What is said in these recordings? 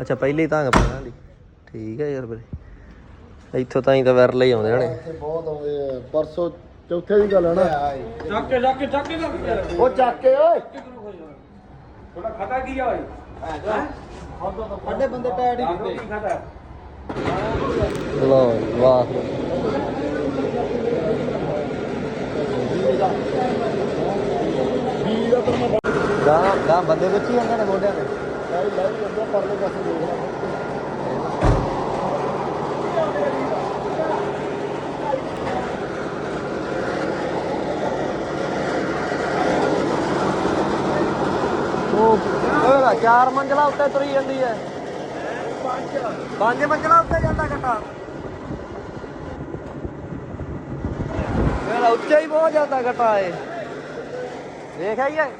ਅੱਛਾ ਪਹਿਲੇ ਹੀ ਤੰਗ ਪੈਣਾ ਦੀ ਠੀਕ ਹੈ ਯਾਰ ਵੀਰੇ। ਇੱਥੋਂ ਤਾਂ ਹੀ ਤਾਂ ਵੈਰ ਲਈ ਆਉਂਦੇ ਹਣੇ। ਇੱਥੇ ਬਹੁਤ ਆਉਂਦੇ ਆ। ਪਰਸੋਂ ਚੌਥੇ ਦੀ ਗੱਲ ਹੈ ਨਾ। ਚੱਕ ਕੇ ਚੱਕ ਕੇ ਚੱਕ ਕੇ ਉਹ ਚੱਕ ਕੇ ਓਏ। ਥੋੜਾ ਖਤਾ ਕੀ ਆ ਓਏ ਸਾਡੇ ਬੰਦੇ ਟਾਇਰ ਹੀ ਖਤਾ ਲਓ ਵਾਹ। ਦਾ ਗਾਂ ਬੰਦੇ ਵਿੱਚ ਹੀ ਆਉਂਦੇ ਨੇ ਮੋਢਿਆਂ ਤੇ। ਉਹ ਚਾਰ ਮੰਜ਼ਲਾ ਉੱਤੇ ਤੁਰੀ ਜਾਂਦੀ ਹੈ ਪੰਜ ਮੰਜ਼ਲਾ ਉੱਤੇ ਜਾਂਦਾ ਘਟਾ ਮੇਰਾ ਉੱਚਾ ਹੀ ਬਹੁਤ ਜ਼ਿਆਦਾ ਘਟਾ ਏ ਵੇਖਿਆ ਹੀ ਹੈ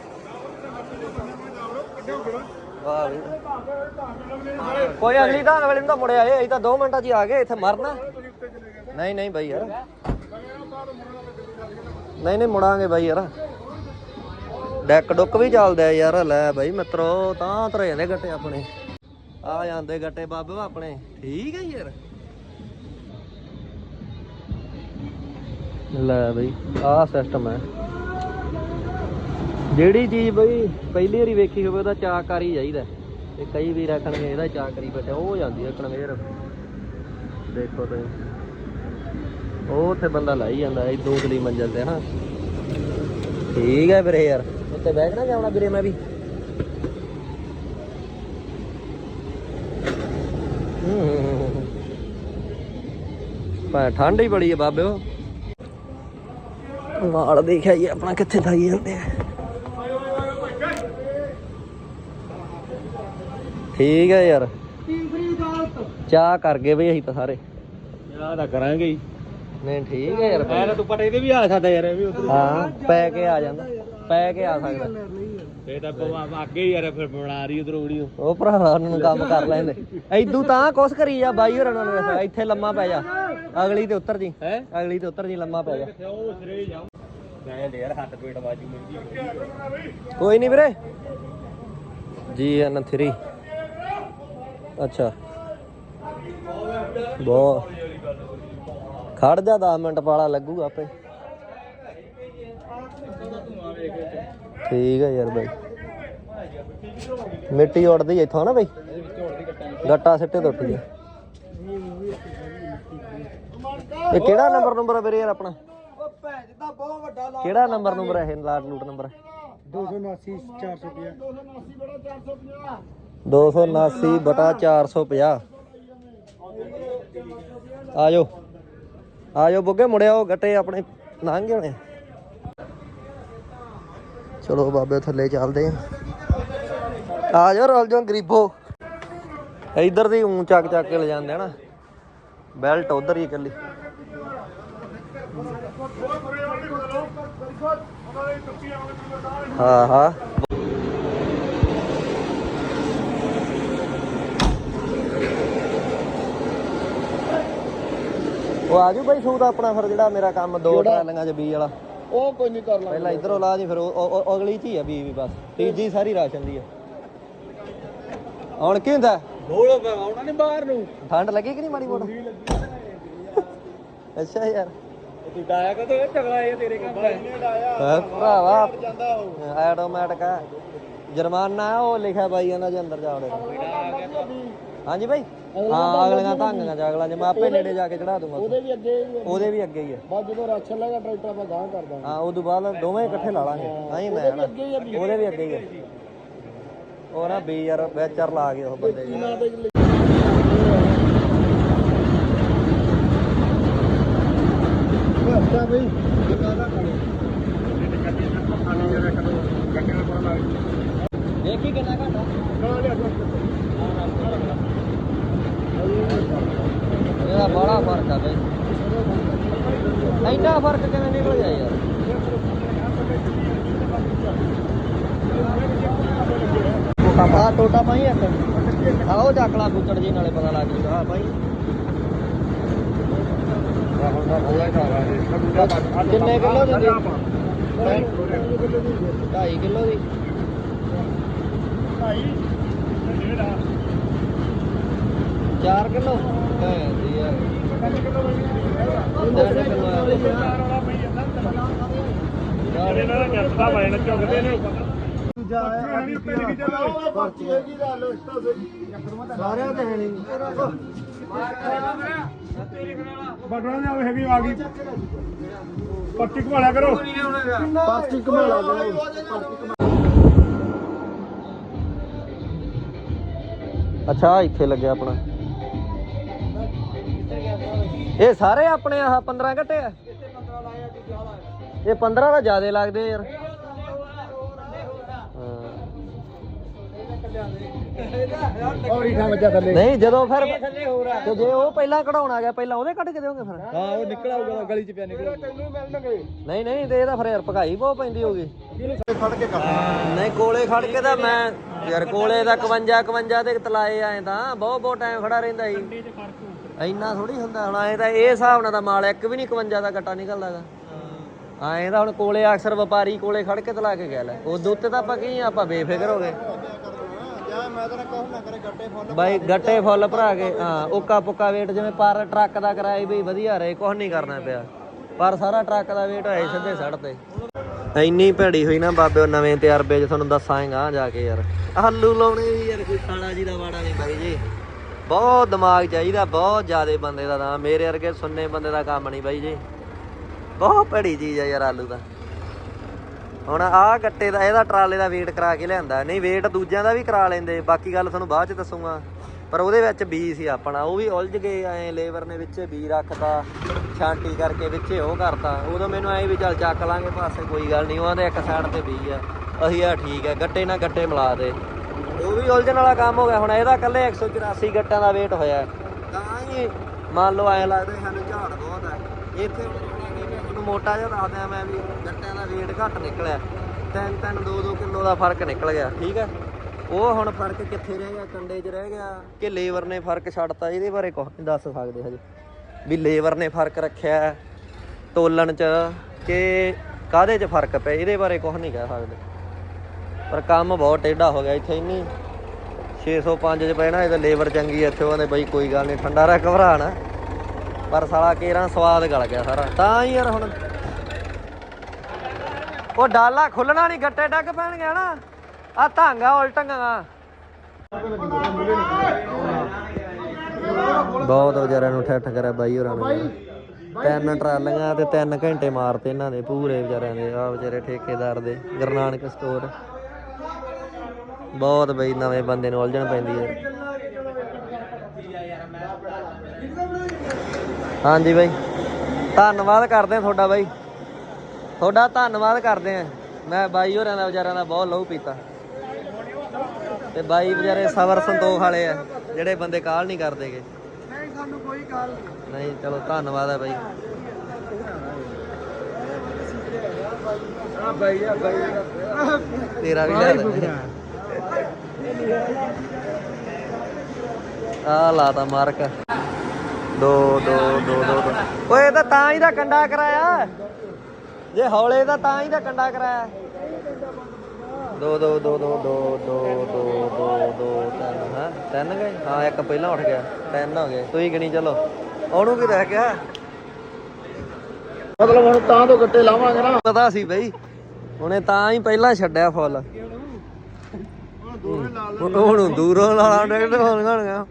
ਕੋਈ ਅਗਲੀ ਤਾਂ ਅਗਲੇ ਨੂੰ ਤਾਂ ਮੁੜਿਆ ਏ ਅਸੀਂ ਤਾਂ 2 ਮਿੰਟਾਂ 'ਚ ਹੀ ਆ ਗਏ, ਇੱਥੇ ਮਰਨਾ। ਨਹੀਂ ਨਹੀਂ ਬਾਈ ਯਾਰ। ਨਹੀਂ ਨਹੀਂ, ਮੁੜਾਂਗੇ ਬਾਈ ਯਾਰ। ਡੈਕ ਡੁੱਕ ਵੀ ਚੱਲਦਾ ਹੈ ਯਾਰ, ਲੈ ਬਾਈ ਮਿੱਤਰੋ, ਤਾਂ ਤਰ ਜਾਂਦੇ ਗੱਟੇ ਆਪਣੇ। ਆ ਜਾਂਦੇ ਗੱਟੇ ਬਾਬੇ ਆਪਣੇ। ਠੀਕ ਹੈ ਯਾਰ। ਲੈ ਬਈ ਆ ਸਿਸਟਮ ਹੈ। ਜਿਹੜੀ ਚੀਜ਼ ਬਈ ਪਹਿਲੀ ਵਾਰੀ ਵੇਖੀ ਹੋਵੇ ਉਹਦਾ ਚਾਅ ਕਰ ਹੀ ਚਾਹੀਦਾ। ਤੇ ਕਈ ਵੀ ਰੱਖਣਗੇ ਇਹਦਾ ਚਾਅ ਕਰੀ ਬੈਠੇ, ਉਹ ਜਾਂਦੀ ਹੈ ਕਨਵੇਰ ਦੇਖੋ ਤੁਸੀਂ। ਉਹ ਉੱਥੇ ਬੰਦਾ ਲਾਈ ਜਾਂਦਾ, ਇਹ ਦੂਸਰੀ ਮੰਜ਼ਲ ਤੇ, ਹਨਾ। ਠੀਕ ਹੈ ਵੀਰੇ ਯਾਰ। ਉੱਤੇ ਬੈਠਣਾ ਜਾਵਣਾ ਵੀਰੇ ਮੈਂ ਵੀ। ਪਾ ਠੰਡ ਹੀ ਬੜੀ ਹੈ ਬਾਬੇ ਉਹ। ਨਾਲ ਦੇਖਿਆ ਜੀ, ਆਪਣਾ ਕਿੱਥੇ ਥਾਈ ਜਾਂਦੇ ਆ। ਠੀਕ ਹੈ ਯਾਰ। ਚਾਹ ਕਰ ਗਏ ਬਈ ਅਸੀਂ ਤਾਂ ਸਾਰੇ। ਯਾਰ ਤਾਂ ਕਰਾਂਗੇ ਹੀ। ਨਹੀਂ ਠੀਕ ਹੈ ਯਾਰ ਐ ਤਾਂ ਤੂੰ ਪਟੇ ਤੇ ਵੀ ਆ ਸਕਦਾ ਯਾਰ ਇਹ ਵੀ ਉਧਰ। ਹਾਂ ਪੈ ਕੇ ਆ ਜਾਂਦਾ। ਪੈ ਕੇ ਆ ਸਕਦਾ। ਇਹ ਤਾਂ ਪਵਾ ਅੱਗੇ ਹੀ ਯਾਰ ਫਿਰ ਬਣਾ ਰਹੀ ਉਧਰ ਵੀਡੀਓ ਉਹ ਭਰਾਵਾ ਉਹਨਾਂ ਨੂੰ ਕੰਮ ਕਰ ਲੈਂਦੇ ਐਦੂ ਤਾਂ ਕੁਛ ਕਰੀ ਜਾ ਬਾਈ ਹੋਰਾਂ ਨੂੰ ਦੱਸਿਆ ਇੱਥੇ ਲੰਮਾ ਪੈ ਜਾ। ਅਗਲੀ ਤੇ ਉੱਤਰ ਜੀ। ਹੈ? ਅਗਲੀ ਤੇ ਉੱਤਰ ਜੀ ਲੰਮਾ ਪੈ ਜਾ। ਉਹ ਸਿਰੇ ਜਾਉ ਮੈਂ ਦੇ ਯਾਰ ਹੱਥ ਪੇਟ ਬਾਜੂ ਮਿਲਦੀ ਕੋਈ ਨਹੀਂ ਵੀਰੇ। ਜੀ ਐਨ 3 ਅੱਛਾ। ਬਹੁਤ। ਖੜ ਜਾ 10 ਮਿੰਟ ਪਾਲਾ ਲੱਗੂਗਾ ਆਪੇ। ਠੀਕ ਹੈ ਯਾਰ ਬਾਈ। ਮਿੱਟੀ ਉੱਡਦੀ ਇੱਥੋਂ ਨਾ ਬਈ। ਗੱਟਾ ਸਿੱਟੇ ਤੋਂ ਗਿਆ ਇਹ ਕਿਹੜਾ ਨੰਬਰ ਨੰਬਰ ਹੈ ਵੀਰੇ ਯਾਰ ਆਪਣਾ? ਕਿਹੜਾ ਨੰਬਰ ਨੰਬਰ ਹੈ ਇਹ ਲਾਟ ਲੂਟ ਨੰਬਰ? 279 450 279 ਬਟਾ 450 ਆਜੋ। ਆਜੋ ਬੁੱਗੇ ਮੁੜਿਆ ਗੱਟੇ ਆਪਣੇ ਲੰਘ ਹੋਣੇ। ਚਲੋ ਬਾਬੇ, ਥੱਲੇ ਚੱਲਦੇ ਆ। ਆ ਜਾਓ ਰਲ ਜਾਓ ਗਰੀਬੋ। ਇਧਰ ਦੀ ਉਂ ਚੱਕ ਚੱਕ ਕੇ ਲੈ ਜਾਂਦੇ ਆ ਨਾ। ਬੈਲਟ ਉਧਰ ਹੀ ਇਕੱਲੀ। ਹਾਂ ਹਾਂ। ਉਹ ਆਜੂ ਬਾਈ ਸੂਤ ਆਪਣਾ ਫਿਰ ਜਿਹੜਾ ਮੇਰਾ ਕੰਮ ਦੋ ਟਰਾਲੀਆਂ ਚ ਬੀ ਵਾਲਾ। ਉਹ ਕੋਈ ਨਹੀਂ ਕਰ ਲਾਂਗੇ ਪਹਿਲਾਂ ਇਧਰੋਂ ਲਾ ਜੀ ਫਿਰ ਉਹ- ਉਹ ਉਹ ਅਗਲੀ ਚ ਹੀ ਆ ਬੀ ਵੀ ਬਸ। ਤੀਜੀ ਸਾਰੀ ਰਾਸ਼ਨ ਦੀ ਆ। ਹੁਣ ਕੀ ਹੁੰਦਾ? ਬੋਲ ਆਉਣਾ ਨਹੀਂ ਬਾਹਰ ਨੂੰ। ਠੰਡ ਲੱਗੀ ਕਿ ਨਹੀਂ ਮਾੜੀ ਮੋੜ ਅੱਛਾ ਯਾਰ। ਤੂੰ ਡਾਇਆ ਕਦੋਂ? ਇਹ ਝਗੜਾ ਇਹ ਤੇਰੇ ਕੰਮ ਹੈ। ਹੈਂ ਭਰਾਵਾ। ਜਾਂਦਾ ਉਹ। ਆਟੋਮੈਟਿਕ ਆ। ਜੁਰਮਾਨਾ ਆ, ਉਹ ਲਿਖਿਆ ਬਾਈ ਇਹਨਾਂ ਦੇ ਅੰਦਰ ਜਾਵੜੇ ਹਾਂਜੀ ਬਾਈ। ਹਾਂ ਅਗਲੀਆਂ ਧਾਂਗੀਆਂ ਚ ਅਗਲਾ ਜੇ ਮੈਂ ਆਪੇ ਨੇੜੇ ਜਾ ਕੇ ਚੜਾ ਦੂੰਗਾ ਉਹਦੇ ਵੀ ਅੱਗੇ ਉਹਦੇ ਵੀ ਅੱਗੇ ਹੀ ਆ। ਬਾਅਦ ਜਦੋਂ ਰਾਸ਼ਨ ਲੈਗਾ ਟਰੈਕਟਰ ਆਪਾਂ ਗਾਂ ਕਰ ਦਾਂਗੇ। ਹਾਂ ਉਦੋਂ ਬਾਅਦ ਦੋਵੇਂ ਇਕੱਠੇ ਲਾ ਲਾਂਗੇ। ਹਾਂ ਹੀ ਮੈਂ ਹੀ ਉਹਦੇ ਵੀ ਅੱਗੇ ਹੀ ਆ। ਉਹ ਨਾ ਬੀ ਯਾਰ ਵਿਚਰ ਲਾ ਗਏ ਉਹ ਬੰਦੇ ਜੀ ਨਾ ਦੇ ਅੱਛਾ ਬਈ ਕਿੰਨਾ ਦਾ ਕਰੇ ਦੇਖੀ ਕਿੰਨਾ ਘਾਟਾ ਇਹਦਾ ਬੜਾ ਫ਼ਰਕ ਆ ਬਈ ਇੰਨਾ ਫ਼ਰਕ ਕਿਵੇਂ ਨਿਕਲ ਗਿਆ ਯਾਰ ਆ ਟੋਟਾ ਪਾਈ ਇੱਕ ਆਓ ਚੱਕਲਾ ਬੁੱਚੜ ਜੀ ਨਾਲੇ ਪਤਾ ਲੱਗ ਜੂਗਾ। ਆ ਭਾਈ ਕਿੰਨੇ ਕਿਲੋ ਦੀ 2.5 ਕਿਲੋ ਦੀ। 4 ਕਿਲੋ? ਭੈਣ ਦੀ ਯਾਰ। 3 ਕਿਲੋ ਦੂਜਾ ਆਇਆ ਪਰਚੀ ਹੈਗੀ ਦਾ ਲਿਸਟ ਸਾਰਿਆਂ ਤੇ ਹੈ ਨਹੀਂ ਬਟਣਾ ਨੇ ਹੈਗੀ ਆ ਗਈ। ਪੱਟੀ ਘਵਾਲਿਆ ਕਰੋ। ਪਰਚੀ ਕਮਾਲਾ ਕਰੋ। ਅੱਛਾ ਇੱਥੇ ਲੱਗਿਆ ਆਪਣਾ। ਇਹ ਸਾਰੇ ਆਪਣੇ ਆਹ 15 ਘਟੇ ਆ? ਇਹ 15 ਦਾ ਜ਼ਿਆਦੇ ਲੱਗਦੇ ਯਾਰ। ਹਾਂ। ਔਰ ਇਠਾ ਮੱਜਾ ਥੱਲੇ। ਨਹੀਂ ਜਦੋਂ ਫਿਰ ਤੇ ਜੇ ਉਹ ਪਹਿਲਾਂ ਕਢਾਉਣ ਆ ਗਿਆ ਪਹਿਲਾਂ ਉਹਦੇ ਕੱਢ ਕੇ ਦਿਓਗੇ ਫਿਰ? ਹਾਂ ਉਹ ਨਿਕਲ ਆਊਗਾ ਗਲੀ ਚ ਪਿਆ ਨਿਕਲ ਤੈਨੂੰ ਹੀ ਮਿਲਣਗੇ। ਨਹੀਂ ਨਹੀਂ ਤੇ ਇਹਦਾ ਫਿਰ ਯਾਰ ਭਗਾਈ ਬਹੁਤ ਪੈਂਦੀ ਹੋਗੀ ਕੇ ਕਰ ਨਹੀਂ ਕੋਲੇ ਖੜ ਕੇ ਤਾਂ ਮੈਂ ਯਾਰ ਕੋਲੇ ਦਾ 51 51 ਤੇ ਤਲਾਏ ਆਏ ਤਾਂ। ਬਹੁਤ ਬਹੁਤ ਟਾਈਮ ਖੜਾ ਰਹਿੰਦਾ ਸੀ। ਇੰਨਾ ਥੋੜੀ ਹੁੰਦਾ ਹੁਣ ਐ ਤਾਂ ਇਹ ਹਿਸਾਬ ਨਾਲ ਤਾਂ ਮਾਲ ਇੱਕ ਵੀ ਨਹੀਂ 51 ਦਾ ਕੱਟਾ ਨਿਕਲਦਾਗਾ ਐਂ ਤਾਂ ਹੁਣ ਕੋਲੇ ਅਕਸਰ ਵਪਾਰੀ ਕੋਲੇ ਖੜ ਕੇ ਤਲਾ ਕੇ ਗਿਆ ਲੈ। ਉਦੋਂ ਉੱਤੇ ਤਾਂ ਆਪਾਂ ਕੀ ਆ, ਆਪਾਂ ਬੇਫਿਕਰ ਹੋ ਗਏ। ਜਾ ਮੈਂ ਤਾਂ ਕਹੂੰ ਨਾ ਕਰੇ ਗੱਟੇ ਫੁੱਲ ਬਾਈ ਗੱਟੇ ਫੁੱਲ ਭਰਾ ਕੇ ਹਾਂ ਉੱਕਾ ਪੁੱਕਾ ਵੇਟ ਜਿਵੇਂ ਪਰ ਟਰੱਕ ਦਾ ਕਰਾਏ ਬਈ ਵਧੀਆ ਰਹੇ ਕੁਝ ਨਹੀਂ ਕਰਨਾ ਪਿਆ। ਪਰ ਸਾਰਾ ਟਰੱਕ ਦਾ ਵੇਟ ਹੋਏ ਸਿੱਧੇ ਸੜ ਤੇ। ਇੰਨੀ ਭੈੜੀ ਹੋਈ ਨਾ ਬਾਬੇ ਉਹ ਨਵੇਂ ਤਜਰਬੇ ਚ ਤੁਹਾਨੂੰ ਦੱਸਾਂਗਾ ਜਾ ਕੇ ਯਾਰ। ਆਲੂ ਲਾਉਣੇ ਵੀ ਯਾਰ ਕੋਈ ਖਾਣਾ ਜੀ ਦਾ ਵਾੜਾ ਨਹੀਂ ਬਾਈ ਜੀ। ਬਹੁਤ ਦਿਮਾਗ ਚਾਹੀਦਾ ਬਹੁਤ ਜ਼ਿਆਦੇ ਬੰਦੇ ਦਾ ਤਾਂ ਮੇਰੇ ਵਰਗੇ ਸੁੰਨੇ ਬੰਦੇ ਦਾ ਕੰਮ ਨਹੀਂ ਬਾਈ ਜੀ। ਬਹੁਤ ਭੈੜੀ ਚੀਜ਼ ਆ ਯਾਰ ਆਲੂ ਦਾ। ਹੁਣ ਆਹ ਗੱਟੇ ਦਾ, ਇਹਦਾ ਟਰਾਲੇ ਦਾ ਵੇਟ ਕਰਾ ਕੇ ਲਿਆਂਦਾ। ਨਹੀਂ ਵੇਟ ਦੂਜਿਆਂ ਦਾ ਵੀ ਕਰਾ ਲੈਂਦੇ। ਬਾਕੀ ਗੱਲ ਤੁਹਾਨੂੰ ਬਾਅਦ ਚ ਦੱਸੂਗਾ। ਪਰ ਉਹਦੇ ਵਿੱਚ ਬੀ ਸੀ ਆਪਣਾ, ਉਹ ਵੀ ਉਲਝ ਗਏ ਐ ਲੇਬਰ ਨੇ ਵਿੱਚ ਬੀ ਰੱਖਤਾ, ਛਾਂਟੀ ਕਰਕੇ ਵਿੱਚ ਉਹ ਕਰਤਾ। ਉਦੋਂ ਮੈਨੂੰ ਐ ਵੀ ਚੱਲ ਚੱਕ ਲਾਂਗੇ, ਪਾਸੇ ਕੋਈ ਗੱਲ ਨਹੀਂ ਉਹਨਾਂ ਦੇ ਇੱਕ ਸਾਈਡ ਤੇ ਬੀ ਆ। ਅਸੀਂ ਆ ਠੀਕ ਹੈ ਗੱਟੇ ਨਾਲ ਗੱਟੇ ਮਿਲਾ ਦੇ। ਉਹ ਵੀ ਉਲਝਣ ਵਾਲਾ ਕੰਮ ਹੋ ਗਿਆ। ਹੁਣ ਇਹਦਾ ਕੱਲੇ 184 ਗੱਟਾਂ ਦਾ ਵੇਟ ਹੋਇਆ। ਤਾਂ ਹੀ ਮੰਨ ਲਓ ਐ ਲੱਗਦਾ ਸਾਨੂੰ ਝਾੜ ਬਹੁਤ ਹੈ ਇੱਥੇ ਮੋਟਾ ਜਿਹਾ ਦੱਸਦਿਆਂ ਮੈਂ ਵੀ ਗੱਟਿਆਂ ਦਾ ਵੇਟ ਘੱਟ ਨਿਕਲਿਆ। ਤਿੰਨ ਤਿੰਨ 2 2 ਕਿਲੋ ਦਾ ਫ਼ਰਕ ਨਿਕਲ ਗਿਆ, ਠੀਕ ਹੈ ਉਹ ਹੁਣ ਫ਼ਰਕ ਕਿੱਥੇ ਰਹਿ ਗਿਆ? ਕੰਡੇ 'ਚ ਰਹਿ ਗਿਆ। ਕਿ ਲੇਬਰ ਨੇ ਫ਼ਰਕ ਛੱਡਤਾ, ਇਹਦੇ ਬਾਰੇ ਕੁਝ ਨਹੀਂ ਦੱਸ ਸਕਦੇ ਹਜੇ। ਵੀ ਲੇਬਰ ਨੇ ਫ਼ਰਕ ਰੱਖਿਆ ਤੋਲਣ 'ਚ ਕਿ ਕਾਹਦੇ 'ਚ ਫ਼ਰਕ ਪਿਆ, ਇਹਦੇ ਬਾਰੇ ਕੁਝ ਨਹੀਂ ਕਹਿ ਸਕਦੇ। ਪਰ ਕੰਮ ਬਹੁਤ ਟੇਢਾ ਹੋ ਗਿਆ ਇੱਥੇ ਇੰਨੀ। 605 'ਚ ਪੈਣਾ ਇਹ ਤਾਂ ਲੇਬਰ ਚੰਗੀ ਐ ਇੱਥੇ, ਉਹਨੇ ਬਈ ਕੋਈ ਗੱਲ ਨਹੀਂ, ਠੰਡਾ ਰਹਿ, ਘਬਰਾ ਪਰ ਸਾਲਾ ਕੇਰਾਂ ਸਵਾਦ ਗਲ ਗਿਆ ਸਾਰਾ। ਤਾਂ ਹੀ ਯਾਰ ਹੁਣ ਉਹ ਡਾਲਾ ਖੁੱਲਣਾ ਨਹੀਂ ਗੱਟੇ ਡੱਗ ਪੈਣਗੇ ਨਾ ਆ ਧਾਂਗਾ ਉਲਟਾਂਗਾ ਬਹੁਤ ਵਿਚਾਰਿਆਂ ਨੂੰ ਠੱਠ ਕਰਿਆ ਬਾਈ ਹੋਰਾਂ ਨੇ। ਤਿੰਨ ਟਰਾਲੀਆਂ ਤੇ ਤਿੰਨ ਘੰਟੇ ਮਾਰਤੇ ਇਹਨਾਂ ਦੇ, ਪੂਰੇ ਵਿਚਾਰਿਆਂ ਦੇ ਆ ਵਿਚਾਰੇ ਠੇਕੇਦਾਰ ਦੇ, ਗੁਰੂ ਨਾਨਕ ਸਟੋਰ ਬਹੁਤ ਬਈ, ਨਵੇਂ ਬੰਦੇ ਨੂੰ ਉਲਝਣ ਪੈਂਦੀ ਹੈ। ਹਾਂਜੀ ਬਾਈ। ਧੰਨਵਾਦ ਕਰਦੇ ਆ ਤੁਹਾਡਾ ਬਾਈ। ਤੁਹਾਡਾ ਧੰਨਵਾਦ ਕਰਦੇ ਆ ਮੈਂ ਬਾਈ ਹੋਰਾਂ ਦਾ ਵਿਚਾਰਿਆਂ ਦਾ ਬਹੁਤ ਲਹੂ ਪੀਤਾ। ਤੇ ਬਾਈ ਵਿਚਾਰੇ ਸਬਰ ਸੰਤੋਖ ਵਾਲੇ ਆ ਜਿਹੜੇ ਬੰਦੇ ਕਾਲ ਨਹੀਂ ਕਰਦੇਗੇ ਨਹੀਂ ਸਾਨੂੰ ਕੋਈ ਗੱਲ ਨਹੀਂ ਚਲੋ ਧੰਨਵਾਦ ਹੈ ਬਾਈ। ਆ ਬਾਈ ਆ ਬਾਈ ਤੇਰਾ ਵੀ ਲੈ ਲੈ ਆ ਲਾਤਾ ਮਾਰਕ। ਦੋ ਦੋ ਦੋ ਦੋ ਦੋ। ਓਏ ਇਹ ਤਾਂ ਤਾਂ ਹੀ ਦਾ ਕੰਡਾ ਕਰਾਇਆ ਜੇ ਹੌਲੇ ਦਾ ਤਾਂ ਹੀ ਦਾ ਕੰਡਾ ਕਰਾਇਆ ਦੋ ਦੋ ਦੋ ਦੋ ਦੋ ਦੋ ਦੋ ਦੋ ਦੋ ਤਿੰਨ ਹਾਂ ਤਿੰਨ ਗਏ ਹਾਂ ਇੱਕ ਪਹਿਲਾਂ ਉੱਠ ਗਿਆ ਤਿੰਨ ਹੋ ਗਏ ਤੁਸੀਂ ਗਿਣੀ ਚਲੋ ਉਹਨੂੰ ਕੀ ਰਹਿ ਗਿਆ ਮਤਲਬ ਹੁਣ ਤਾਂ ਤੋਂ ਗੱਟੇ ਲਾਵਾਂਗੇ ਨਾ ਪਤਾ ਸੀ ਬਈ ਉਹਨੇ ਤਾਂ ਹੀ ਪਹਿਲਾਂ ਛੱਡਿਆ ਫੁੱਲ ਲਾ ਹੁਣ ਦੂਰੋਂ ਲਾਣਾ ਡੇਢ ਹੋਣ ਗਣਗਾ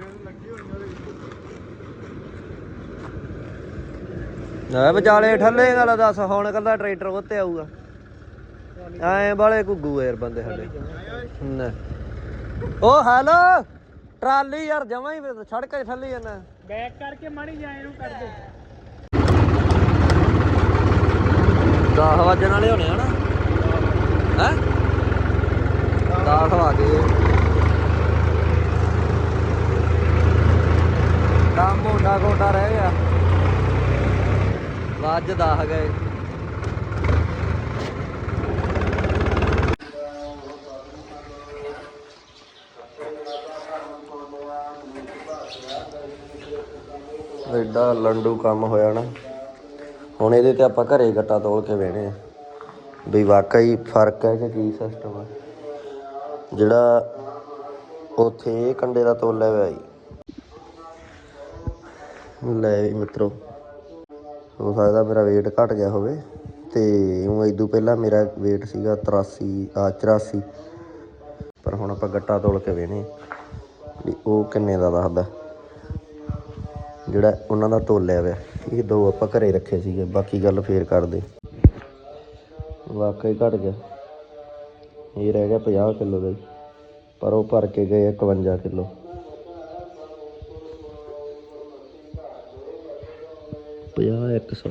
ਨਾ ਵਿਚਾਲੇ ਠੱਲੇ ਗੱਲ ਦੱਸ ਹੁਣ ਕੱਲਾ ਟਰੈਕਟਰ ਉੱਤੇ ਆਊਗਾ। ਐ ਬਾਲੇ ਘੁੱਗੂ ਯਾਰ ਬੰਦੇ ਸਾਡੇ। ਨਾ। ਓ ਹੈਲੋ! ਟਰਾਲੀ ਯਾਰ ਜਮਾ ਹੀ ਸੜਕ 'ਚ ਠੱਲੀ ਜਾਂਦਾ। ਬੈਕ ਕਰਕੇ ਮਾੜੀ ਜਾਏ ਨੂੰ ਕਰ ਦੇ। 10 ਵਜਣ ਵਾਲੇ ਹੋਣੇ ਹਨਾ ਹੈ? 10 ਵਜੇ ਕੰਮ ਮੋਟਾ ਕੋਟਾ ਰਹਿ ਗਿਆ। ਵੱਜ 10 ਐਡਾ ਲੰਡੂ ਕੰਮ ਹੋਇਆ ਨਾ। ਹੁਣ ਇਹਦੇ ਤੇ ਆਪਾਂ ਘਰੇ ਗੱਟਾ ਤੋਲ ਕੇ ਵੇਣੇ ਆ ਵੀ ਵਾਕਈ ਫ਼ਰਕ ਹੈ ਕਿ ਕੀ ਸਿਸਟਮ ਹੈ ਜਿਹੜਾ ਉੱਥੇ ਇਹ ਕੰਡੇ ਦਾ ਤੋਲਿਆ ਹੋਇਆ ਸੀ। ਲੈ ਵੀ ਮਿੱਤਰੋ ਹੋ ਸਕਦਾ ਮੇਰਾ weight ਘਟ ਗਿਆ ਹੋਵੇ ਤੇ ਉਹ ਇਦੋਂ ਪਹਿਲਾਂ ਮੇਰਾ weight ਸੀਗਾ 83 ਆ 84 ਪਰ ਹੁਣ ਆਪਾਂ ਗੱਟਾ ਤੋਲ ਕੇ ਵੇਨੇ ਵੀ ਉਹ ਕਿੰਨੇ ਦਾ ਦੱਸਦਾ। ਜਿਹੜਾ ਉਹਨਾਂ ਦਾ ਤੋਲਿਆ ਹੋਇਆ, ਇਹ ਦੋ ਆਪਾਂ ਘਰੇ ਰੱਖੇ ਸੀਗੇ, ਬਾਕੀ ਗੱਲ ਫੇਰ ਕਰਦੇ। ਵਾਕਈ ਘਟ ਗਿਆ। ਇਹ ਰਹਿ ਗਿਆ 50 ਕਿਲੋ ਦਾ ਹੀ। ਪਰ ਉਹ ਭਰ ਕੇ ਗਏ 51 ਕਿਲੋ। ਇੱਕ ਸੌ